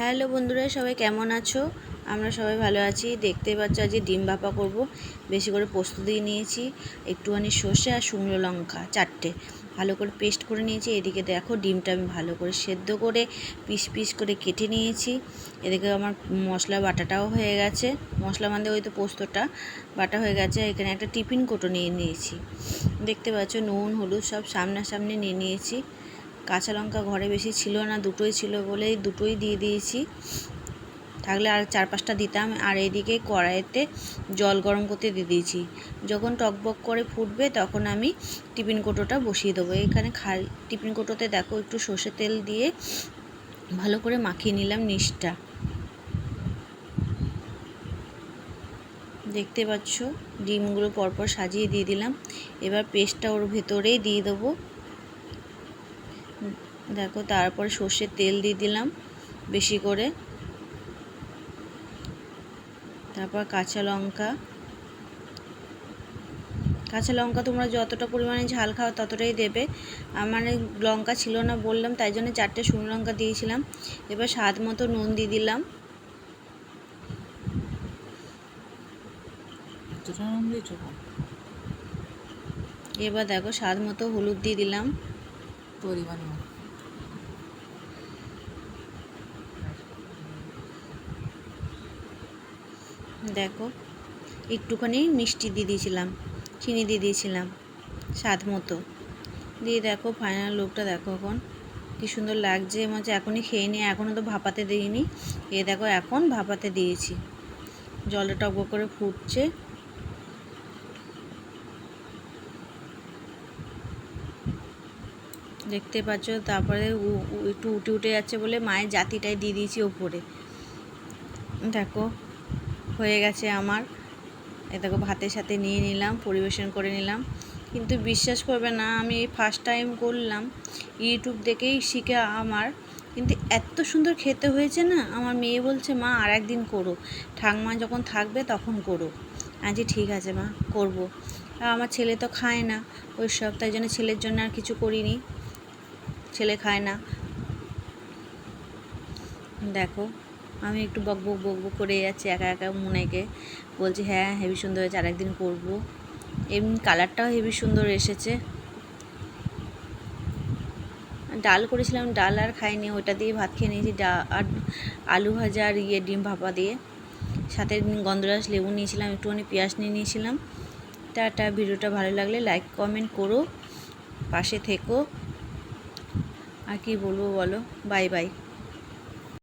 Hello বন্ধুরা, সবাই কেমন আছো? আমরা সবাই ভালো আছি। দেখতে পাচ্ছ আজকে ডিম ভাপা করব। বেশি করে পোস্ত দিয়ে নিয়েছি। একটুখানি সর্ষে আর শুকনো লঙ্কা, চারটে। ভালো করে পেস্ট করে নিয়েছি। এদিকে দেখো ডিমটা আমি ভালো করে সেদ্ধ করে পিস পিস করে কেটে নিয়েছি। এদিকে আমার মশলা বাটাটাও হয়ে গেছে। মশলা মানে ওই তো পোস্তটা বাটা হয়ে গেছে। এখানে একটা টিফিন কোটো নিয়ে নিয়েছি। দেখতে পাচ্ছ নুন, হলুদ সব সামনাসামনি নিয়ে নিয়েছি। কাঁচা লঙ্কা ঘরে বেশি ছিল না, দুটোই ছিল বলেই দুটোই দিয়ে দিয়েছি। থাকলে আর চার পাঁচটা দিতাম, আর এইদিকে কড়াইতে জল গরম করতে দিয়ে দিয়েছি। যখন টকবক করে ফুটবে তখন আমি টিফিন কোটোটা বসিয়ে দেবো। এখানে খাল টিফিন কোটোতে দেখো একটু সর্ষে তেল দিয়ে ভালো করে মাখিয়ে নিলাম নিচটা। দেখতে পাচ্ছ, ডিমগুলো পরপর সাজিয়ে দিয়ে দিলাম। এবার পেস্টটা ওর ভেতরেই দিয়ে দেবো। দেখো তারপরে সর্ষের তেল দিয়ে দিলাম বেশি করে। তারপর কাঁচা লঙ্কা। কাঁচা লঙ্কা তোমরা যতটা পরিমাণে ঝাল খাও ততটাই দেবে। আমার লঙ্কা ছিল না বললাম তাই জন্য চারটে শুকনো লঙ্কা দিয়েছিলাম। এবার স্বাদ মতো নুন দিয়ে দিলাম। এবার দেখো স্বাদ মতো হলুদ দিয়ে দিলাম। পরিমাণ দেখো, একটুখানি মিষ্টি দিয়ে দিয়েছিলাম, চিনি দিয়ে দিয়েছিলাম, স্বাদ মতো। দিয়ে দেখো ফাইনাল লুকটা দেখো এখন, কি সুন্দর লাগছে, মনে হচ্ছে এখনই খেয়ে নিই এখনও তো ভাপাতে দিইনি। এ দেখো, এখন ভাপাতে দিয়েছি। জলটা টক করে ফুটছে। দেখতে পাচ্ছ, তারপরে একটু উঠে উঠে যাচ্ছে বলে মায়ের জাতিটাই দিয়ে দিয়েছি ওপরে। দেখো, হয়ে গেছে আমার। এ দেখো, ভাতের সাথে নিয়ে নিলাম, পরিবেশন করে নিলাম। কিন্তু বিশ্বাস করবে না, আমি এই ফার্স্ট টাইম করলাম। ইউটিউব দেখেই শিখে আমার। কিন্তু এত সুন্দর খেতে হয়েছে না? আমার মেয়ে বলছে, মা আর একদিন করো। ঠাকমা যখন থাকবে তখন করো। আজ ঠিক আছে মা, করব। আর আমার ছেলে তো খায় না ওই সব তাই জন্য ছেলের জন্য আর কিছু করিনি। ছেলে খায় না। দেখো, আমি একটু বক বক বক বক করে যাচ্ছি একা একা মনেকে। বলছি হ্যাঁ হেভি সুন্দর হয়েছে, আরেকদিন করব। এমনি কালারটাও হেভি সুন্দর এসেছে। ডাল করেছিলাম, ডাল আর খাইনি ওটা দিয়ে ভাত খেয়ে নিয়েছি, ডা, আর আলু ভাজা আর ইয়ে ডিম ভাপা দিয়ে। সাথে গন্ধরাস লেবু নিয়েছিলাম, একটুখানি পেঁয়াজ নিয়ে নিয়েছিলাম। টাটা, ভিডিওটা ভালো লাগলে লাইক কমেন্ট করো, পাশে থেকো। আর কি বলব বলো? Bye bye